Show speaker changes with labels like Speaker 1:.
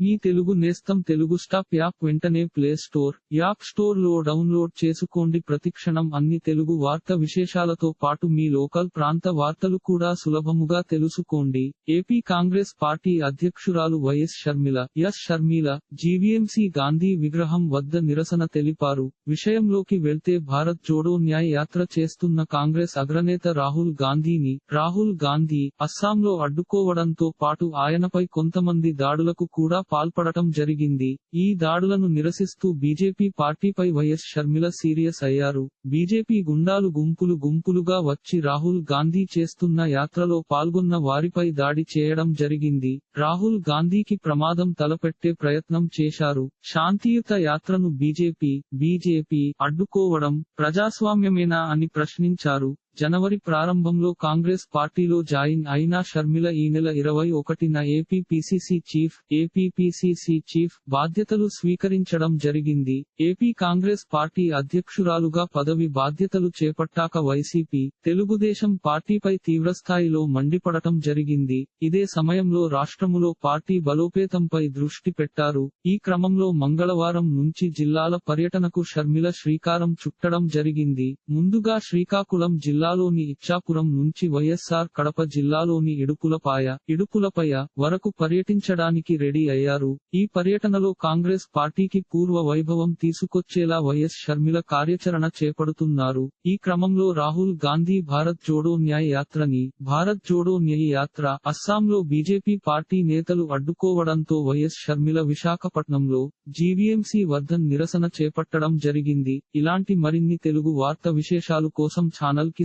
Speaker 1: మీ తెలుగు నేస్తం Telugu stop app వెంటనే play store app స్టోర్లో డౌన్లోడ్ చేసుకోండి. ప్రతిక్షణం అన్ని తెలుగు వార్త విశేషాలతో పాటు మీ లోకల్ ప్రాంత వార్తలు కూడా సులభముగా తెలుసుకోండి. ఏపీ కాంగ్రెస్ పార్టీ అధ్యక్షురాలు YS Sharmila S Sharmila GVMC Gandhi విగ్రహం వద్ద నిరసన తెలిపారు. విషయంలోకి వెళ్తే భారత్ జోడో న్యాయ యాత్ర చేస్తున్న కాంగ్రెస్ అగ్రనేత రాహుల్ గాంధీని రాహుల్ గాంధీ అస్సాంలో అడ్డుకోవడంతో పాటు ఆయనపై కొంతమంది దాడులకు కూడా పాల్పడటం జరిగింది. ఈ దాడులను నిరసిస్తూ బీజేపీ పార్టీపై వైఎస్ షర్మిల సీరియస్ అయ్యారు. బీజేపీ గుండాలు గుంపులు గుంపులుగా వచ్చి రాహుల్ గాంధీ చేస్తున్న యాత్రలో పాల్గొన్న వారిపై దాడి చేయడం జరిగింది. రాహుల్ గాంధీకి ప్రమాదం తలపెట్టే ప్రయత్నం చేశారు. శాంతియుత యాత్రను బీజేపీ బీజేపీ అడ్డుకోవడం ప్రజాస్వామ్యమేనా అని ప్రశ్నించారు. జనవరి ప్రారంభంలో కాంగ్రెస్ పార్టీలో జాయిన్ అయిన షర్మిల ఈ నెల ఇరవై ఒకటిన ఏపీపీసీసీ చీఫ్ ఏపీపీసీసీ చీఫ్ బాధ్యతలు స్వీకరించడం జరిగింది. ఏపీ కాంగ్రెస్ పార్టీ అధ్యక్షురాలుగా పదవి బాధ్యతలు చేపట్టాక వైసీపీ తెలుగుదేశం పార్టీపై తీవ్రస్థాయిలో మండిపడటం జరిగింది. ఇదే సమయంలో రాష్ట్రములో పార్టీ బలోపేతంపై దృష్టి పెట్టారు. ఈ క్రమంలో మంగళవారం నుంచి జిల్లాల పర్యటనకు షర్మిల శ్రీకారం చుట్టడం జరిగింది. ముందుగా శ్రీకాకుళం జిల్లా జిల్లాలోని ఇచ్చాపురం నుంచి వైఎస్ఆర్ కడప జిల్లాలోని ఇడుపులపాయ ఇడుపులపయ వరకు పర్యటించడానికి రెడీ అయ్యారు. ఈ పర్యటనలో కాంగ్రెస్ పార్టీకి పూర్వ వైభవం తీసుకొచ్చేలా వైఎస్ షర్మిల కార్యాచరణ చేపడుతున్నారు. ఈ క్రమంలో రాహుల్ గాంధీ భారత్ జోడో న్యాయ యాత్రని భారత్ జోడో న్యాయ యాత్ర అస్సాంలో బీజేపీ పార్టీ నేతలు అడ్డుకోవడంతో వైఎస్ షర్మిల విశాఖపట్నంలో జీవీఎంసీ వద్ద నిరసన చేపట్టడం జరిగింది. ఇలాంటి మరిన్ని తెలుగు వార్త విశేషాలు కోసం ఛానల్కి